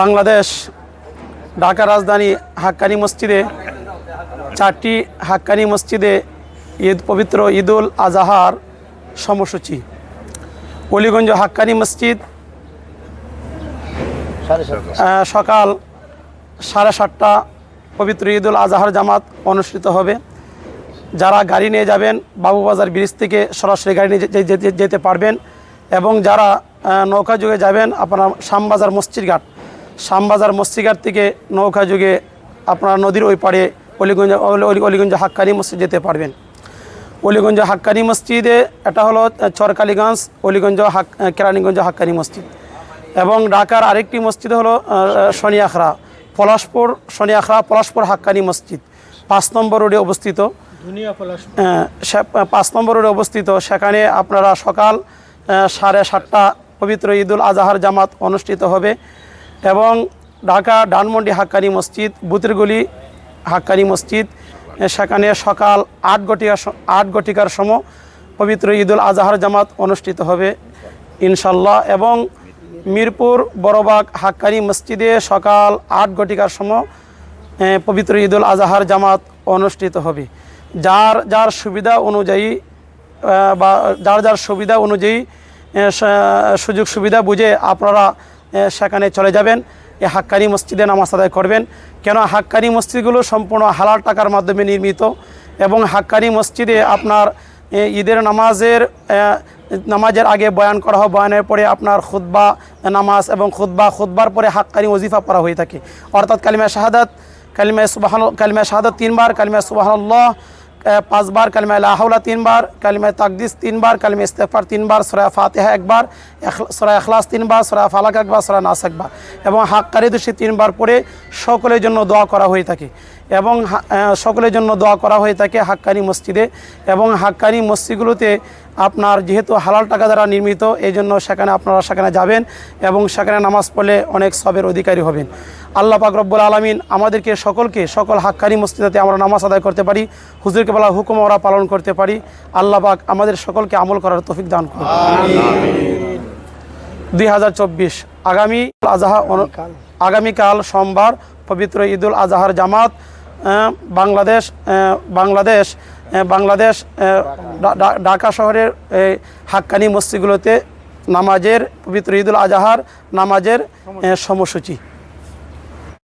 বাংলাদেশ, ঢাকা রাজধানী হাক্কানি মসজিদে, চারটি হাক্কানি মসজিদে ঈদ, পবিত্র ঈদুল আজহার সময়সূচি। অলিগঞ্জ হাক্কানি মসজিদ সকাল সাড়ে সাতটা, পবিত্র ঈদুল আজহার জামাত অনুষ্ঠিত হবে। যারা গাড়ি নিয়ে যাবেন, বাবুবাজার ব্রিজ থেকে সরাসরি গাড়ি নিয়ে যেতে পারবেন এবং যারা নৌকা যুগে যাবেন, আপনার শ্যামবাজার মসজিদ ঘাট শ্যামবাজার মসজিদ ঘাট থেকে নৌকা যুগে আপনার নদীর ওই পাড়ে অলিগঞ্জ অলি- অলি- অলিগঞ্জ হাক্কানি মসজিদ যেতে পারবেন। অলিগঞ্জ হাক্কানি মসজিদে এটা হলো চরকালীগঞ্জ অলিগঞ্জ হাক কেরানীগঞ্জ হাক্কানি মসজিদ। এবং ঢাকার আরেকটি মসজিদ হলো আহ, শনিয়াখড়া পলাশপুর শনিয়াখড়া পলাশপুর হাক্কানি মসজিদ। পাঁচ নম্বর রোডে অবস্থিত। পাঁচ নম্বর রোডে অবস্থিত। সেখানে আপনারা সকাল সাড়ে সাতটা পবিত্র ঈদুল আজহার জামাত অনুষ্ঠিত হবে। এবং ঢাকা ডানমন্ডি হাক্কানি মসজিদ বুতিরগুলি হাক্কানি মসজিদ সেখানে সকাল আট ঘটিকা আট ঘটিকার সময় পবিত্র ঈদুল আজহার জামাত অনুষ্ঠিত হবে ইনশাল্লাহ এবং মিরপুর বড়বাগ হাক্কানি মসজিদে সকাল আট ঘটিকার সময় এ, পবিত্র ঈদুল আজহার জামাত অনুষ্ঠিত হবে। যার যার সুবিধা অনুযায়ী বা যার যার সুবিধা অনুযায়ী সুযোগ সুবিধা বুঝে আপনারা সেখানে চলে যাবেন। এই হাক্কানি মসজিদে নামাজ আদায় করবেন। কেন হাক্কানি মসজিদগুলো সম্পূর্ণ হালাল টাকার মাধ্যমে নির্মিত এবং হাক্কানি মসজিদে আপনার ঈদের নামাজের নামাজের আগে বয়ান করা হয়। বয়ানের পরে আপনার খুদ্া নামাজ এবং খুদ্া খুদ্বার পরে হাক্কানি ওজিফা পড়া হয়ে থাকে। অর্থাৎ কালিমা শাহাদাত, কালিমা সুবাহান কালিমা শাহাদাত তিনবার, কালিমা সুবাহান্লাহ পাঁচবার কালিমা লাহাউলা তিনবার, কালিমা তাকদিস তিনবার, কালিমা ইস্তেফার তিনবার সরায় ফাতেহা একবার সরায় এখলাস তিনবার সরায় ফালাক একবার সরায় নাস একবার এবং হাক্কারি দোষী তিনবার পরে সকলের জন্য দোয়া করা হয়ে থাকে। এবং সকলের জন্য দোয়া করা হয়ে থাকে হাক্কানি মসজিদে। এবং হাক্কানি মসজিদগুলোতে আপনার যেহেতু হালাল টাকা দ্বারা নির্মিত এই জন্য সেখানে আপনারা সেখানে যাবেন এবং সেখানে নামাজ পড়লে অনেক সবের অধিকারী হবেন। আল্লাহ পাক রব্বুল আলমিন আমাদেরকে সকলকে সকল হাক্কানি মসজিদাতে আমরা নামাজ আদায় করতে পারি হুজুরকে বলা হুকুম আমরা পালন করতে পারি। আল্লাহ পাক আমাদের সকলকে আমল করার তৌফিক দান করুন। দুই হাজার চব্বিশ আগামী আজহা আগামীকাল সোমবার পবিত্র ঈদুল আজহার জামাত বাংলাদেশ বাংলাদেশ বাংলাদেশ ঢাকা শহরের এই হাক্কানি মসজিদগুলোতে নামাজের পবিত্র ঈদুল আজাহার নামাজের সমসূচি সময়সূচি।